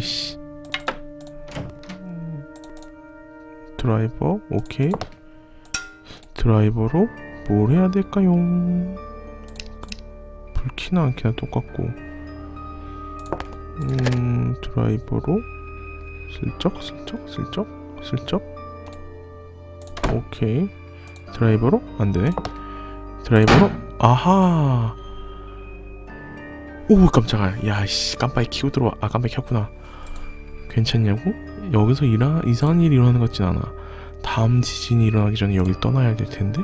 씨. 드라이버 오케이. 드라이버로 뭘 해야 될까요? 불키나 안 키나 똑같고. 음 드라이버로 슬쩍 슬쩍 슬쩍 슬쩍. 오케이. 드라이버로 안 되네. 드라이버로 아하. 오 깜짝아 야씨 깜빡이 켜고 들어와 아 깜빡이 켰구나 괜찮냐고? 여기서 일하, 이상한 일이 일어나는 것 같진 않아. 다음 지진이 일어나기 전에 여길 떠나야 될 텐데?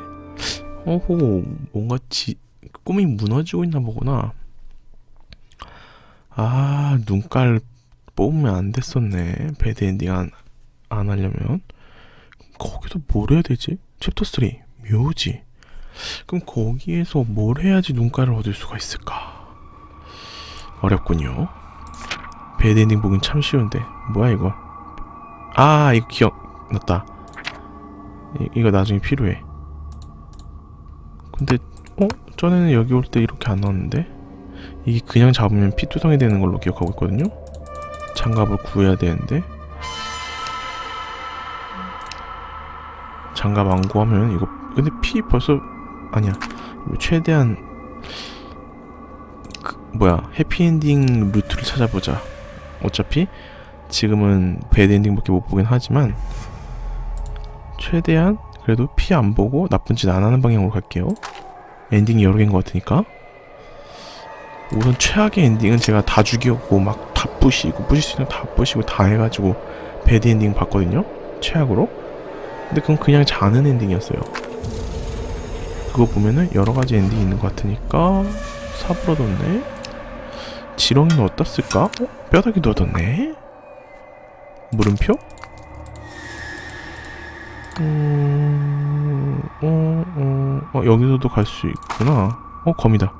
어호 뭔가 지, 꿈이 무너지고 있나 보구나. 아 눈깔 뽑으면 안 됐었네. 배드 엔딩 안, 안 하려면. 거기서 뭘 해야 되지? 챕터 3 묘지. 그럼 거기에서 뭘 해야지 눈깔을 얻을 수가 있을까? 어렵군요. 배드 엔딩 보긴 참 쉬운데 뭐야 이거? 아 이거 기억 났다. 이, 이거 나중에 필요해. 근데 어 전에는 여기 올 때 이렇게 안 나왔는데 이게 그냥 잡으면 피투성이 되는 걸로 기억하고 있거든요. 장갑을 구해야 되는데 장갑 안 구하면 이거 근데 피 벌써 아니야 최대한 그, 뭐야 해피엔딩 루트를 찾아보자 어차피 지금은 배드엔딩밖에 못 보긴 하지만 최대한 그래도 피 안 보고 나쁜 짓 안 하는 방향으로 갈게요. 엔딩이 여러 개인 것 같으니까. 우선 최악의 엔딩은 제가 다 죽이고 막 다 부시고 부실 수 있는 거다 부시고 다 해가지고 배드 엔딩 봤거든요. 최악으로. 근데 그건 그냥 자는 엔딩이었어요. 그거 보면은 여러 가지 엔딩이 있는 것 같으니까 삽으로 뒀네. 지렁이는 어디다 쓸까? 어? 뼈다귀도 얻었네 물음표? 음... 어... 어... 어 여기서도 갈 수 있구나 어 거미다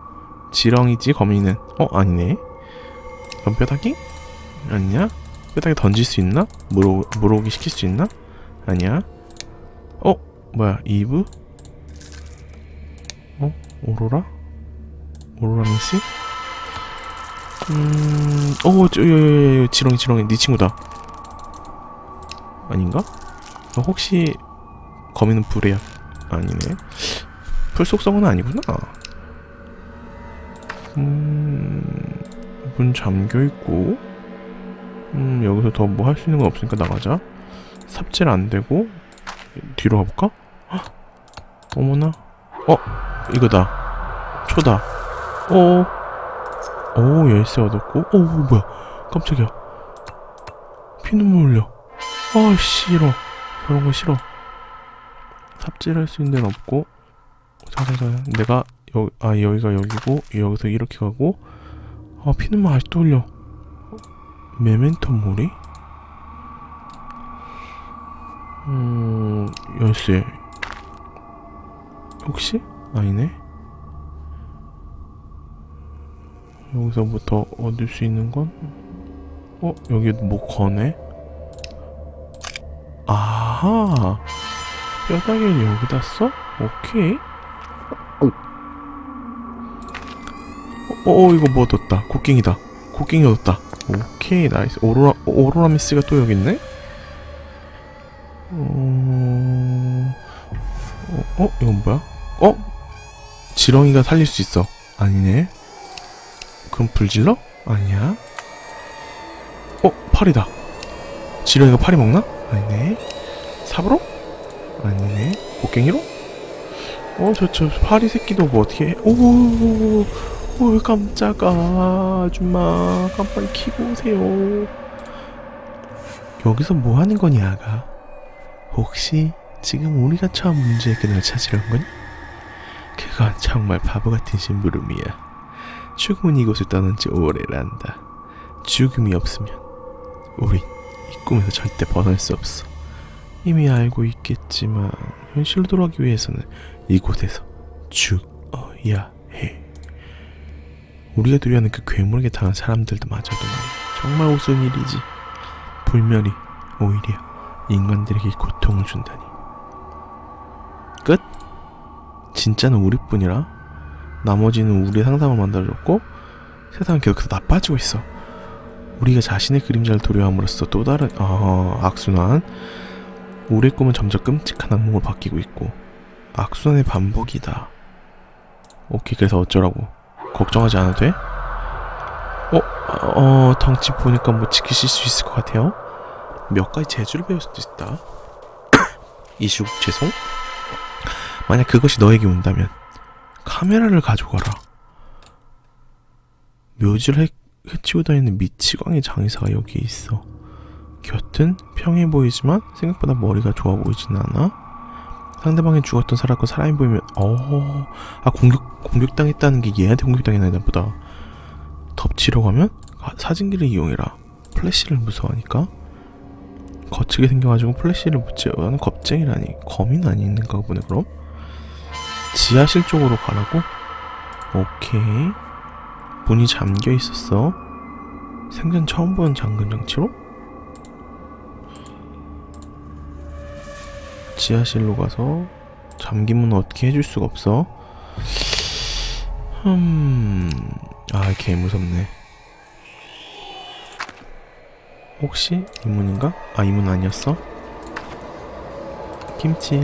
지렁이지 거미는 어 아니네 그럼 뼈다귀? 아니냐? 뼈다귀 던질 수 있나? 물어, 물어오기 시킬 수 있나? 아니야 어? 뭐야 이브? 어? 오로라? 오로라 미스? 음... 어, 저, 여, 여, 여, 지렁이, 지렁이, 네 친구다. 아닌가? 어, 혹시 거미는 불이야? 아니네. 풀 속성은 아니구나. 음... 문 잠겨 있고. 음, 여기서 더 뭐 할 수 있는 건 없으니까 나가자. 삽질 안 되고 뒤로 가볼까? 헉! 어머나. 어, 이거다. 초다. 어. 오 열쇠 얻었고 오 뭐야 깜짝이야 피눈물 흘려 아 싫어. 그런 거 싫어. 삽질할 수 있는 데는 없고 자자자 내가 여, 아 여기가 여기고 여기서 이렇게 가고 아 피눈물 아직도 흘려. 메멘토 모리 음 열쇠. 혹시? 아니네. 여기서부터 얻을 수 있는 건? 어? 여기 뭐 거네? 아하! 뼈다귀를 여기다 써? 오케이. 어, 어, 이거 뭐 얻었다. 곡괭이다. 곡괭이 얻었다. 오케이, 나이스. 오로라, 오로라 미스가 또 여기 있네? 어, 어, 어, 이건 뭐야? 어? 지렁이가 살릴 수 있어. 아니네. 그럼 불질러? 아니야. 어, 팔이다. 지렁이가 팔이 먹나? 아니네. 삽으로? 아니네. 곡괭이로? 어, 저, 저, 파리 새끼도 뭐 어떻게 해? 오, 오, 깜짝아. 아줌마, 깜빡이 키고 오세요. 여기서 뭐 하는 거니, 아가? 혹시 지금 우리가 처음 문제의 끈을 찾으려는 거니? 그건 정말 바보 같은 심부름이야. 죽음은 이곳을 떠난 지 오래란다. 죽음이 없으면 우린 이 꿈에서 절대 벗어날 수 없어. 이미 알고 있겠지만 현실로 돌아가기 위해서는 이곳에서 죽어야 해. 우리가 두려워하는 그 괴물에게 당한 사람들도 마저도. 정말 우스운 일이지. 불멸이 오히려 인간들에게 고통을 준다니. 끝? 진짜는 우리뿐이라 나머지는 우리의 상상을 만들어줬고 세상은 계속해서 나빠지고 있어. 우리가 자신의 그림자를 도려함으로써 또 다른 아 악순환. 우리의 꿈은 점점 끔찍한 악몽으로 바뀌고 있고 악순환의 반복이다. 오케이 그래서 어쩌라고? 걱정하지 않아도 돼? 어? 어 덩치 보니까 뭐 지키실 수 있을 것 같아요? 몇 가지 재주를 배울 수도 있다. 이슈 죄송? 만약 그것이 너에게 온다면 카메라를 가져가라. 묘지를 해, 해치고 다니는 미치광이 장의사가 여기에 있어. 곁은 평해 보이지만 생각보다 머리가 좋아 보이진 않아. 상대방이 죽었던 사람과 사람이 보이면 어 아 공격 공격당했다는 게 얘한테 공격당했나 보다. 덮치려고 하면 아, 사진기를 이용해라. 플래시를 무서워하니까. 거치게 생겨가지고 플래시를 묻지하는 겁쟁이라니. 검인 아닌가 보네 그럼. 지하실 쪽으로 가라고? 오케이 문이 잠겨 있었어 생전 처음 보는 잠금 장치로 지하실로 가서 잠긴 문은 어떻게 해줄 수가 없어 흠 아 개 무섭네 혹시 이 문인가? 아 이 문 아니었어? 김치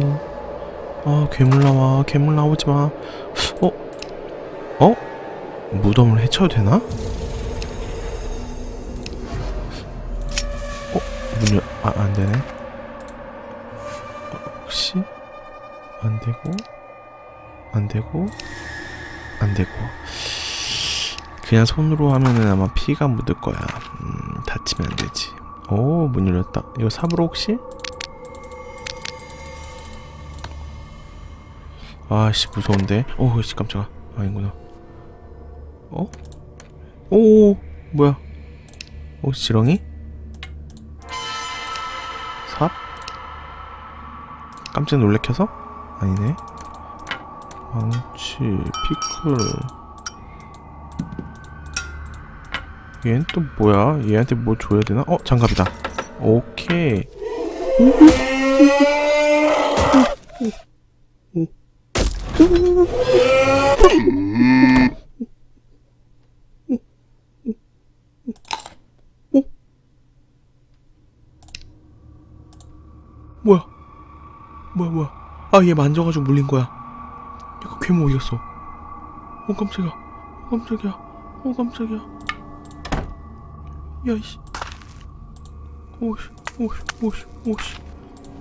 아 괴물 나와 괴물 나오지 마 어? 어? 무덤을 해쳐도 되나? 어? 문이 아 안되네. 어, 혹시? 안되고? 안되고? 안되고. 그냥 손으로 하면은 아마 피가 묻을 거야. 음, 다치면 안되지. 오 문 열렸다. 이거 삽으로 혹시? 아씨 무서운데. 오씨 깜짝아. 아니구나 어? 오 뭐야 혹시 지렁이? 삽? 깜짝 놀래켜서? 아니네 망치 피클 얘는 또 뭐야 얘한테 뭐 줘야 되나? 어 장갑이다 오케이 뭐야? 뭐야 뭐야? 아 얘 만져가지고 물린 거야. 이거 괴물 어디 갔어? 어 깜짝이야. 어 깜짝이야. 어 깜짝이야. 야이씨. 오씨 오씨 오씨 오씨.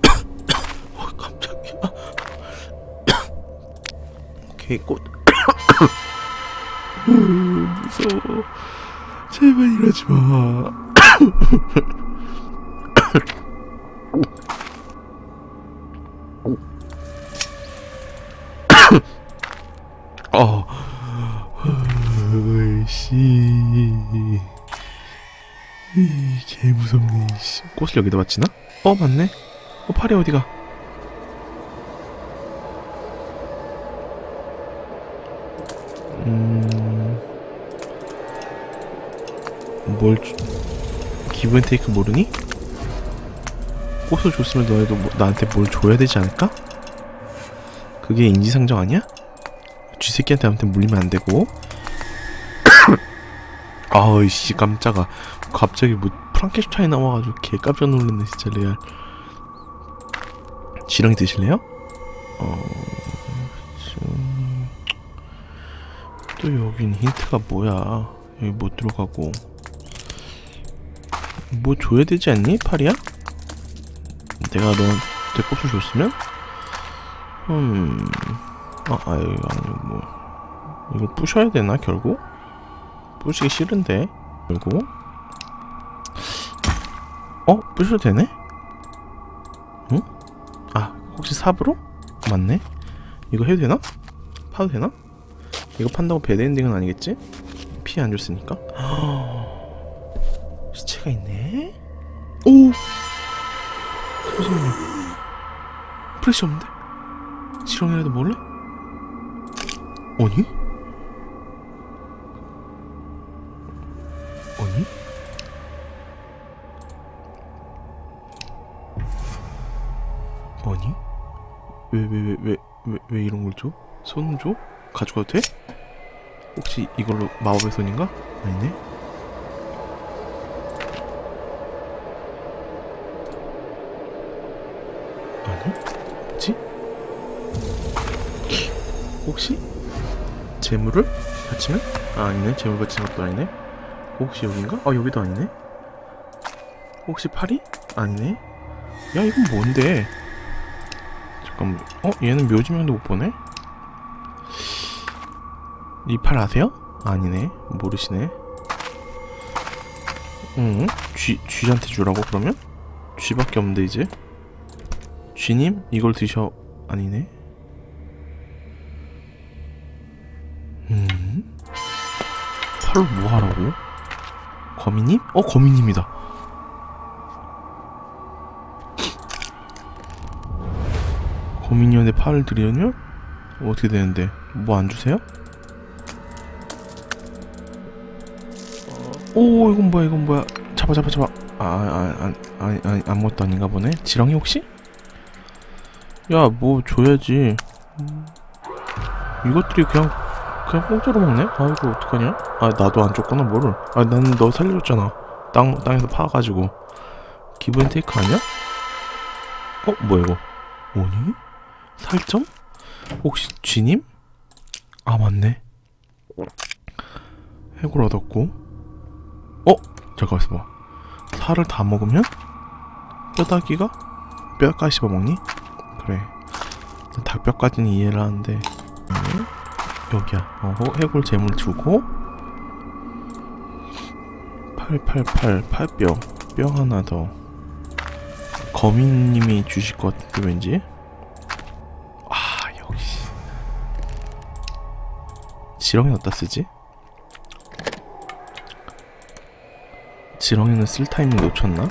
어 깜짝이야. 오케이 꽃. 음, 무서워. 제발 이러지 마. 어. 이, 개 무섭네, 씨. 꽃을 여기다 바치나? 어, 맞네. 어, 팔이 어디가? 음. 뭘, 주... 기브 앤 테이크 모르니? 꽃을 줬으면 너희도 뭐, 나한테 뭘 줘야 되지 않을까? 그게 인지상정 아니야? 쥐새끼한테 아무튼 물리면 안 되고 아이씨 깜짝아 갑자기 뭐 프랑켄슈타인 나와가지고 개 깜짝 놀랐네 진짜 레알 지렁이 드실래요? 어... 좀... 또 여긴 힌트가 뭐야 여기 못 들어가고 뭐 줘야 되지 않니 파리야? 내가 너한테 꽃을 줬으면? 음... 아, 아유, 아니, 뭐. 이걸 부셔야 되나, 결국? 부시기 싫은데, 결국? 어? 부셔도 되네? 응? 아, 혹시 삽으로? 맞네? 이거 해도 되나? 파도 되나? 이거 판다고 배드엔딩은 아니겠지? 피해 안 줬으니까. 시체가 있네? 오! 잠시만요. 프레시 없는데? 지렁이라도 먹을래? 아니? 아니? 아니? 왜 왜 왜 왜 왜 왜 이런 걸 줘? 손 줘? 가져가도 돼? 혹시 이걸로 마법의 손인가? 아니네? 혹시 재물을 바치면? 아 아니네 재물 바치는 것도 아니네 혹시 여긴가? 아 여기도 아니네 혹시 팔이? 아니네 야 이건 뭔데 잠깐만 어? 얘는 묘지명도 못 보네? 이 팔 아세요? 아니네 모르시네 응? 쥐, 쥐한테 주라고 그러면? 쥐밖에 없는데 이제 쥐님? 이걸 드셔 아니네 하라고? 거미님? 어 거미님이다 거미님한테 팔을 드리려면 어떻게 되는데 뭐 안 주세요? 오 이건 뭐야 이건 뭐야 잡아 잡아 잡아 아아아 아니 아니 아무것도 아닌가 보네 지렁이 혹시? 야 뭐 줘야지 음, 이것들이 그냥 그냥 공짜로 먹네? 아이고 어떡하냐? 아 나도 안 줬구나 뭐를 아 나는 너 살려줬잖아 땅 땅에서 파가지고 기분 테이크 아니야? 어 뭐야 이거 뭐니? 살점? 혹시 쥐님? 아 맞네 해골 얻었고 어? 잠깐 있어봐 살을 다 먹으면 뼈다귀가 뼈까지 씹어먹니? 그래 닭뼈까지는 이해를 하는데 음, 여기야. 어허 해골 재물 주고. 888 팔뼈. 뼈 하나 더. 거미님이 주실 것 같은데 왠지? 아 역시. 지렁이 어디다 쓰지? 지렁이는 쓸 타이밍 놓쳤나?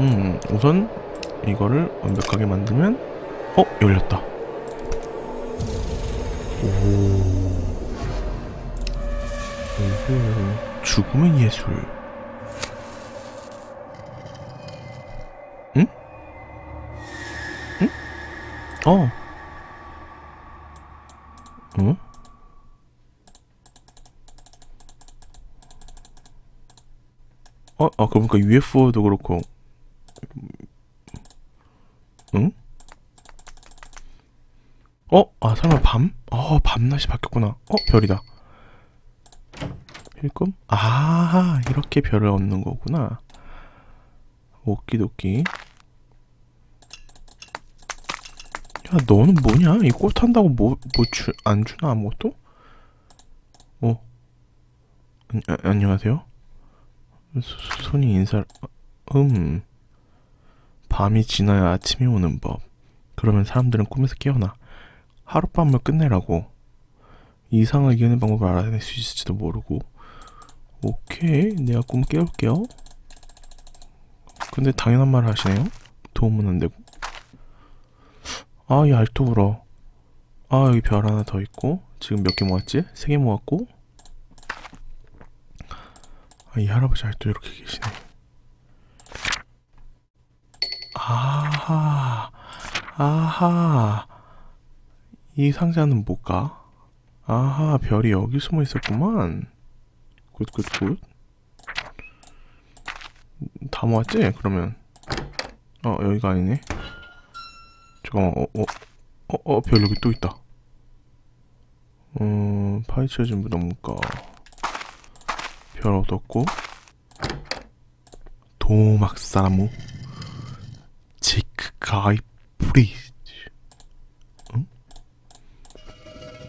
음, 우선 이거를 완벽하게 만들면 어? 열렸다. 오. 죽음의 예술. 응? 응? 어. 응? 어, 아, 그러니까 UFO도 그렇고, 응? 어, 아, 설마 밤? 어, 밤낮이 바뀌었구나. 어, 별이다. 일금? 아, 이렇게 별을 얻는 거구나. 오키도키. 야, 너는 뭐냐? 이 꽃 한다고 뭐, 뭐, 주, 안 주나, 아무것도? 어. 안, 아, 안녕하세요? 소- 손이 인사 음 밤이 지나야 아침이 오는 법 그러면 사람들은 꿈에서 깨어나 하룻밤을 끝내라고 이상을 이겨낸 방법을 알아낼 수 있을지도 모르고. 오케이 내가 꿈 깨울게요. 근데 당연한 말을 하시네요. 도움은 안 되고. 아이 알토 불어. 아 여기 별 하나 더 있고. 지금 몇 개 모았지? 세 개 모았고. 아, 이 할아버지 아직도 이렇게 계시네. 아하, 아하. 이 상자는 뭘까? 아하, 별이 여기 숨어 있었구만. 굿, 굿, 굿. 다 모았지? 그러면. 어, 여기가 아니네. 잠깐만, 어, 어, 어, 어, 별 여기 또 있다. 음, 파헤쳐진 무덤가. 별 얻었고 도막 사무 제이크 가이 브리즈 응?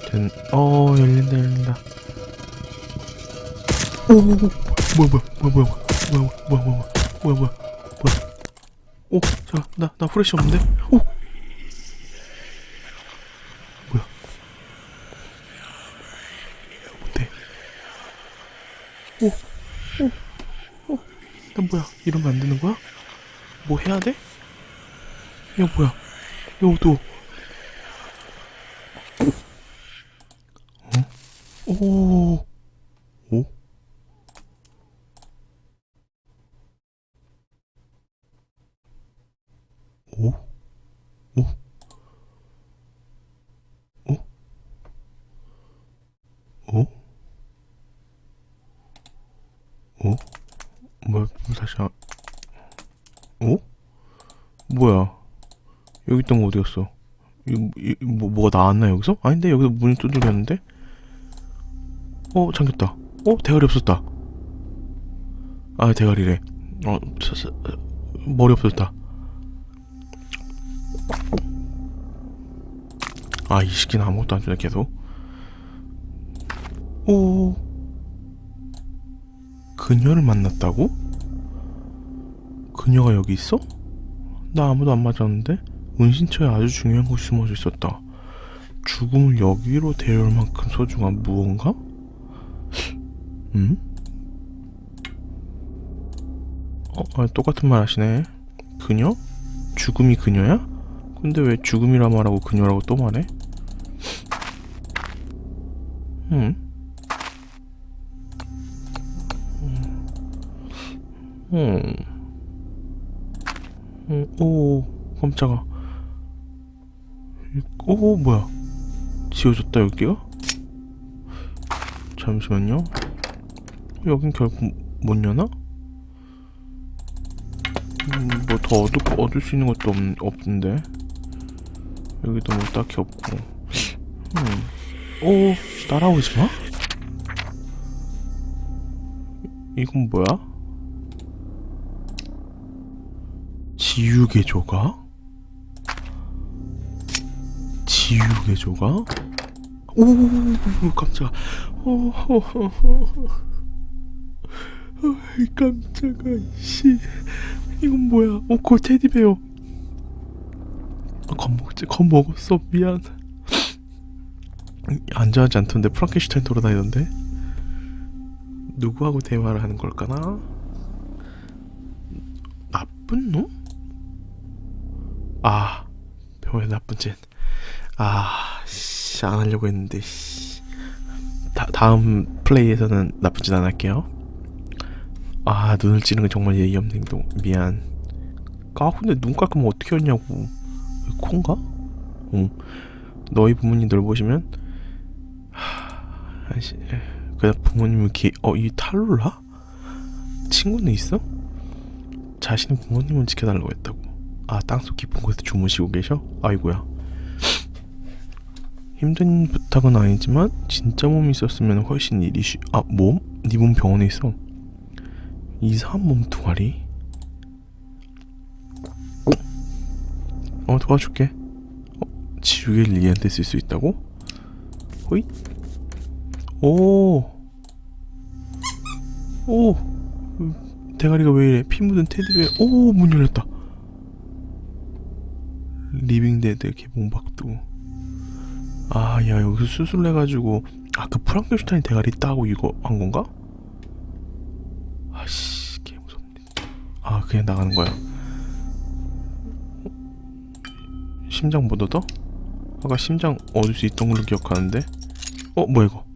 된, 어 열린다 열린다. 오 뭐야 뭐야 뭐야 뭐야 뭐야 뭐야 뭐야 뭐야 뭐야 오 잠깐 나 나 후레쉬 없는데? 오! 뭐야? 뭔데? 난 뭐야? 이러면 안 되는 거야? 뭐 해야 돼? 야 뭐야? 여도 어? 오 오? 오? 오? 오? 오? 오? 뭐야 다시 한 어? 뭐야? 여기 있던 거 어디였어? 이거, 이, 뭐, 뭐가 나왔나, 여기서? 아닌데, 여기서 문이 두드렸는데? 어, 잠겼다. 어, 대가리 없었다. 아, 대가리래. 어, 사, 사, 머리 없었다. 아, 이 시키는 아무것도 안 주네, 계속. 오. 그녀를 만났다고? 그녀가 여기 있어? 나 아무도 안 맞았는데? 은신처에 아주 중요한 곳이 숨어져 있었다. 죽음을 여기로 데려올 만큼 소중한 무언가? 음? 어, 아, 똑같은 말 하시네. 그녀? 죽음이 그녀야? 근데 왜 죽음이라 말하고 그녀라고 또 말해? 음? 음. 음, 오, 깜짝아. 오, 뭐야. 지워졌다, 여기가? 잠시만요. 여긴 결국 못 여나? 음, 뭐더 얻을, 거- 얻을 수 있는 것도 없, 없는데. 여기도 뭐 딱히 없고. 음. 오, 따라오지 마? 이건 뭐야? 지우개 조각? 지우개 조각? 오, 깜짝아. 오, 아이, 깜짝아, 씨. 이건 뭐야? 오, 그 테디베어. 아, 겁먹지, 겁먹었어. 미안. 안전하지 않던데 프랑켄슈타인 돌아다니던데? 누구하고 대화를 하는 걸까나? 나쁜 놈? 아, 병원에 나쁜 짓. 아, 씨, 안 하려고 했는데, 씨. 다, 다음 플레이에서는 나쁜 짓 안 할게요. 아, 눈을 찌르는 게 정말 예의 없는 행동. 미안. 아, 근데 눈 깎으면 어떻게 했냐고. 콘가? 응. 너희 부모님들 보시면, 하, 아씨, 그냥 부모님은 기, 어, 이 탈룰라? 친구는 있어? 자신의 부모님을 지켜달라고 했다고. 아, 땅속 깊은 곳에 주무시고 계셔? 아이고야. 힘든 부탁은 아니지만 진짜 몸이 있었으면 훨씬 일이 쉬. 아, 몸? 네 몸 병원에 있어. 이상한 몸뚱아리. 어, 도와줄게. 어, 지우개를 얘한테 쓸 수 있다고? 호잇. 오. 오. 음, 대가리가 왜 이래? 피 묻은 테디베어. 오, 문 열렸다. 리빙데드 개봉박두. 아, 야, 여기서 수술해가지고. 아, 그 프랑켄슈타인 대가리 따고 이거 한 건가? 아씨, 개 무섭네. 아, 그냥 나가는 거야. 심장 못 얻어? 아까 심장 얻을 수 있던 걸로 기억하는데. 어, 뭐야 이거?